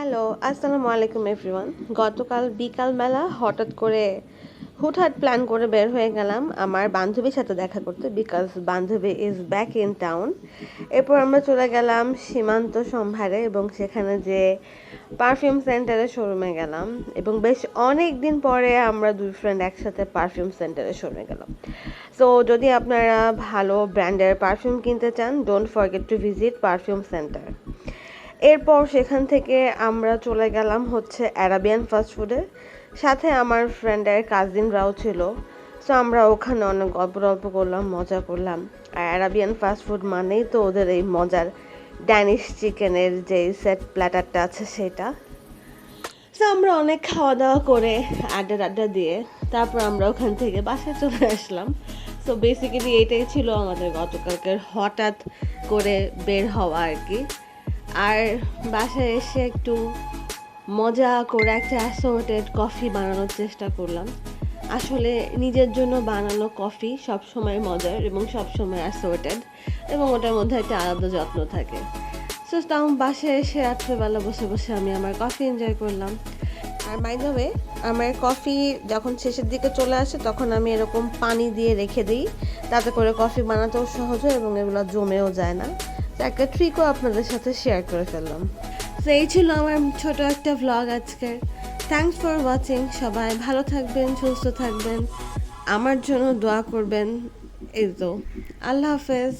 Hello, আসসালামু আলাইকুম everyone. গতকাল বিকালবেলা হঠাৎ করে হুটহাট প্ল্যান করে বের হয়ে গেলাম আমার বান্ধবীর সাথে দেখা করতে বিকজ বান্ধবী ইজ ব্যাক ইন টাউন এরপর আমরা চলে গেলাম সীমান্ত সম্ভারে এবং সেখানে যে পারফিউম সেন্টারের শোরুমে গেলাম এবং বেশ অনেক দিন পরে আমরা দুই ফ্রেন্ড একসাথে পারফিউম সেন্টারের শোরুমে গেলাম। সো যদি আপনারা ভালো ব্র্যান্ডের পারফিউম কিনতে চান don't forget to visit perfume centre এরপর সেখান থেকে আমরা চলে গেলাম হচ্ছে অ্যারাবিয়ান ফাস্ট ফুডে সাথে আমার ফ্রেন্ডের কাজিনরাও ছিল। সো আমরা ওখানে অনেক গল্প টল্প করলাম, মজা করলাম। আর অ্যারাবিয়ান ফাস্ট ফুড মানেই তো ওদের এই মজার ড্যানিশ চিকেনের যে সেট প্ল্যাটারটা আছে সেটা। সো আমরা অনেক খাওয়া দাওয়া করে আড্ডা আড্ডা দিয়ে তারপর আমরা ওখান থেকে বাসায় চলে আসলাম। সো বেসিক্যালি এটাই ছিল আমাদের গতকালকের হঠাৎ করে বের হওয়া আর কি। আর বাসায় এসে একটু মজা করে একটা অ্যাসোর্টেড কফি বানানোর চেষ্টা করলাম। আসলে নিজের জন্য বানানো কফি সব সময় মজার এবং সব সময় অ্যাসোর্টেড এবং ওটার মধ্যে একটা আলাদা যত্ন থাকে। সো তাও বাসায় এসে রাত্রেবেলা বসে বসে আমি আমার কফি এনজয় করলাম। আর বাই আমার কফি যখন শেষের দিকে চলে আসে, তখন আমি এরকম পানি দিয়ে রেখে দিই। তাতে করে কফি বানাতেও সহজ হয় এবং এগুলো জমেও যায় না। একটা ট্রিকও আপনাদের সাথে শেয়ার করে ফেললাম। তো এই ছিল আমার ছোট একটা ভ্লগ আজকের। থ্যাংকস ফর ওয়াচিং সবাই ভালো থাকবেন, সুস্থ থাকবেন। আমার জন্য দোয়া করবেন। এই তো, আল্লাহ হাফেজ।